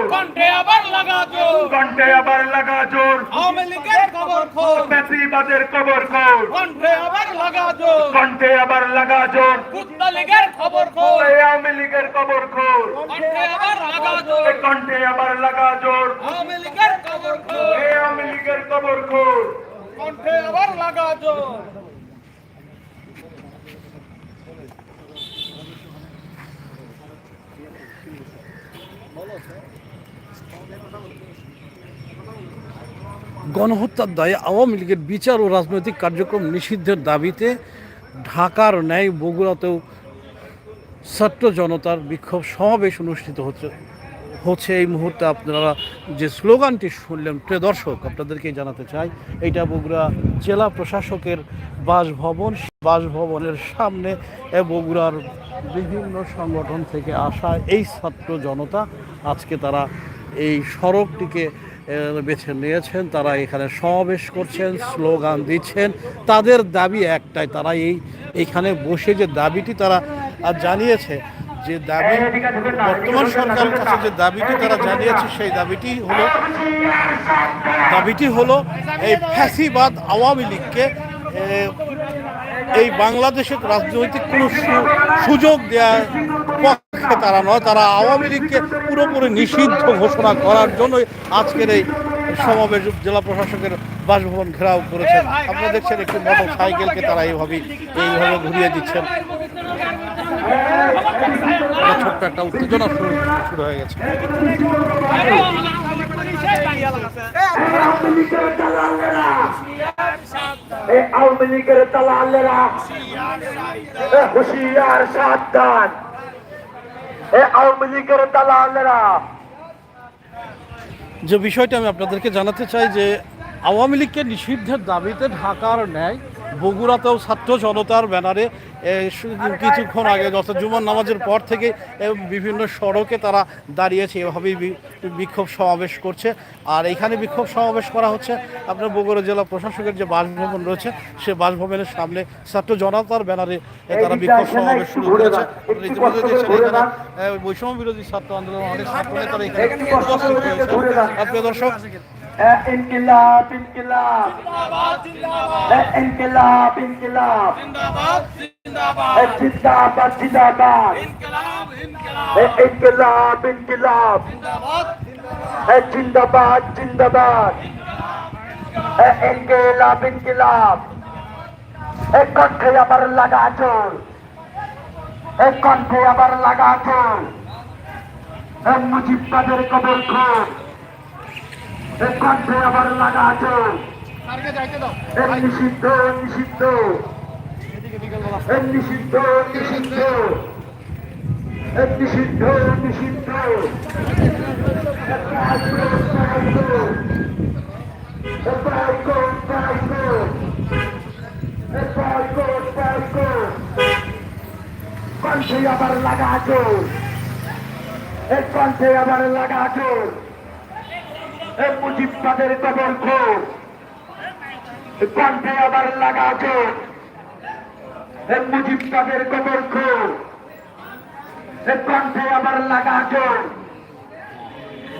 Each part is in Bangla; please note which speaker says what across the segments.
Speaker 1: জোর।
Speaker 2: কণ্ঠে আবার লাগা জোর।
Speaker 1: কণ্ঠে আবার লাগা জোর।
Speaker 2: আওয়ামী লীগের খবর খোর।
Speaker 1: ফ্যাসিবাদের কবর খোর।
Speaker 2: কণ্ঠে আবার লাগা জোর।
Speaker 1: কণ্ঠে আবার লাগা জোর।
Speaker 2: কুত্তা লীগের খবর খোর।
Speaker 1: আওয়ামী লীগের কবর খোর।
Speaker 2: কণ্ঠে আবার লাগা জোর।
Speaker 1: কণ্ঠে আবার লাগা জোর।
Speaker 2: আওয়ামী লীগের খবর খোর।
Speaker 1: আওয়ামী লীগের কবর খোর।
Speaker 2: কণ্ঠে আবার লাগা জোর।
Speaker 3: গণহত্যার দায়ে আওয়ামী লীগের বিচার ও রাজনৈতিক কার্যক্রম নিষিদ্ধের দাবিতে ঢাকার ন্যায় বগুড়াতেও ছাত্র জনতার বিক্ষোভ সমাবেশ অনুষ্ঠিত হচ্ছে। হচ্ছে এই মুহূর্তে আপনারা যে স্লোগানটি শুনলেন, প্রিয় দর্শক আপনাদেরকে জানাতে চাই, এটা বগুড়া জেলা প্রশাসকের বাসভবন। বাসভবনের সামনে বগুড়ার বিভিন্ন সংগঠন থেকে আসা এই ছাত্র জনতা, আজকে তারা এই সড়কটিকে বেছে নিয়েছেন, তারা এখানে সমাবেশ করছেন, স্লোগান দিচ্ছেন। তাদের দাবি একটাই, তারা এই, এখানে বসে যে দাবিটি তারা জানিয়েছে, যে দাবি বর্তমান সরকারের কাছে যে দাবিটি তারা জানিয়েছে, সেই দাবিটি হলো দাবিটি হলো এই ফ্যাসিবাদ আওয়ামী লীগকে এই বাংলাদেশের রাজনৈতিক কোনো সুযোগ দেওয়ার পক্ষে তারা নয়, তারা আওয়ামী লীগকে পুরোপুরি নিষিদ্ধ ঘোষণা করার জন্য আজকের এই সমাবেশ জেলা প্রশাসকের বাসভবন ঘেরাও করেছেন আপনারা দেখছেন একটি মোটর সাইকেলকে তারা এইভাবে এইভাবে ঘুরিয়ে দিচ্ছেন। ছোট্ট একটা উত্তেজনা শুরু হয়ে গেছে।
Speaker 1: হুশিয়ার সাবধান।
Speaker 3: যে বিষয়টা আমি আপনাদেরকে জানাতে চাই যে আওয়ামী লীগকে নিষিদ্ধের দাবিতে ঢাকার ন্যায় বগুড়াতেও ছাত্র জনতার ব্যানারে কিছুক্ষণ আগে যত জুমার নামাজের পর থেকে বিভিন্ন সড়কে তারা দাঁড়িয়েছে। এভাবেই বিক্ষোভ সমাবেশ করছে। আর এখানে বিক্ষোভ সমাবেশ করা হচ্ছে। আপনার বগুড়া জেলা প্রশাসকের যে বাসভবন রয়েছে সে বাসভবনের সামনে ছাত্র জনতার ব্যানারে তারা বিক্ষোভ সমাবেশ শুরু করেছে। আপনারা ইতিমধ্যে দেখছেন এখানে বৈষম্য বিরোধী ছাত্র আন্দোলন অনেক ছাত্র নেতারা এখানে দর্শক
Speaker 1: এ ইনকিলাব ইনকিলাব। এ ইনকিলাব ইনকিলাব।
Speaker 2: জিন্দাবাদ জিন্দাবাদ।
Speaker 1: এ জিন্দাবাদ জিন্দাবাদ।
Speaker 2: ইনকলাব ইনকলাব।
Speaker 1: এ ইনকিলাব ইনকিলাব।
Speaker 2: জিন্দাবাদ
Speaker 1: এ জিন্দাবাদ জিন্দাবাদ। এ ইনকিলাব ইনকিলাব। এ কণ্ঠে আবার লাগা জোর এ কণ্ঠে আবার লাগা জোর এ মুজিবাদের কবর এ কণ্ঠে আবার লাগা এ নিষিদ্ধ নিষিদ্ধ। নিষিদ্ধ নিষিদ্ধ। নিষিদ্ধ নিষিদ্ধ। কণ্ঠে আবার লাগাছো এই কণ্ঠে আবার লাগাছো এই মুজিব তাদের কবর খোর কণ্ঠে আবার লাগাছো এই মুজিব তাদের কবর খোর কণ্ঠে আবার লাগাছো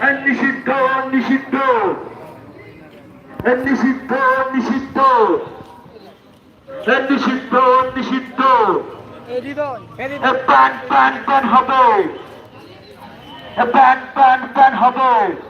Speaker 1: এই নিষিদ্ধ নিষিদ্ধ। নিষিদ্ধ নিষিদ্ধ। নিষিদ্ধ নিষিদ্ধ। প্যান প্যান প্যান হবে। প্যান প্যান প্যান হবে।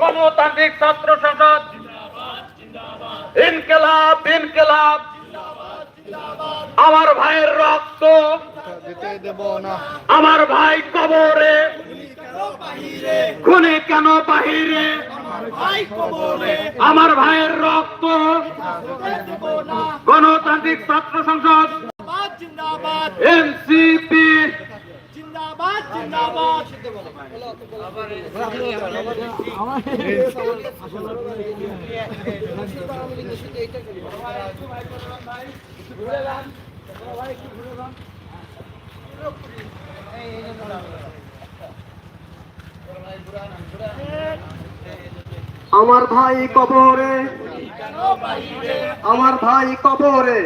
Speaker 2: গণতান্ত্রিক ছাত্র সংসদ। ইনকলাব ইনকলাব আমার ভাইয়ের রক্ত। আমার ভাই কবরে। খুনে কেন বাহিরে? আমার ভাইয়ের রক্ত। গণতান্ত্রিক ছাত্র সংসদ।
Speaker 1: এনসিপি
Speaker 4: আমার ভাই কবরে আমার ভাই কবরে।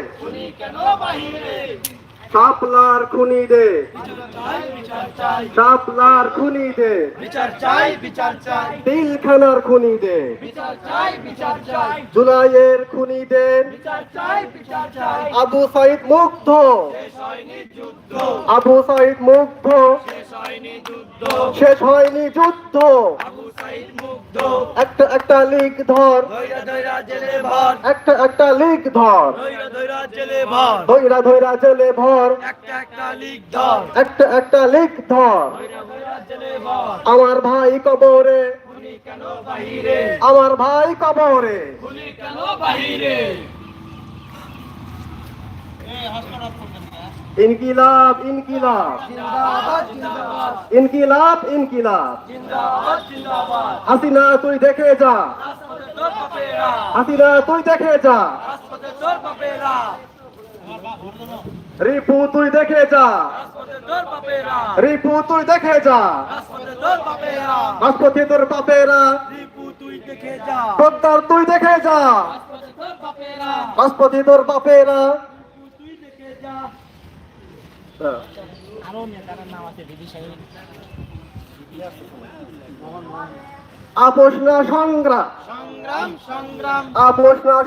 Speaker 4: দে খুনিদে খুনি দে।
Speaker 1: বিচার চাই
Speaker 4: দিলখানার খুনি দে।
Speaker 1: বিচার চাই বিচার চাই
Speaker 4: জুলাইয়ের খুনি দে।
Speaker 1: বিচার চাই
Speaker 4: আবু সাইদ মুগ্ধ। আবু সাইদ মুগ্ধ।
Speaker 1: শেষ হয়নি যুদ্ধ।
Speaker 4: একটা একটা লিগ ধর। একটা একটা লিগ ধর।
Speaker 1: ধৈরা ধৈরা জেলে ভর। একটা একটা লিগ ধর।
Speaker 4: আমার ভাই কবরে। আমার ভাই কবরে।
Speaker 1: বাহিরে?
Speaker 4: ইনকিলাব ইনকিলাব। ইনকিলাব ইনকিলাব। হাসিনা, তুই দেখে যা। হাসিনা, তুই দেখে যা। রিপু, তুই দেখে যা। রিপু, তুই দেখে যা।
Speaker 1: রাজপথে তোর রিপু তুই দেখে যা।
Speaker 4: যা
Speaker 1: তোর বাপেরা
Speaker 4: রাজপথে তোর বাপেরা
Speaker 1: তুই দেখে যা
Speaker 4: আপোষ না সংগ্রাম।
Speaker 1: সংগ্রাম সংগ্রাম।
Speaker 4: আপোষ না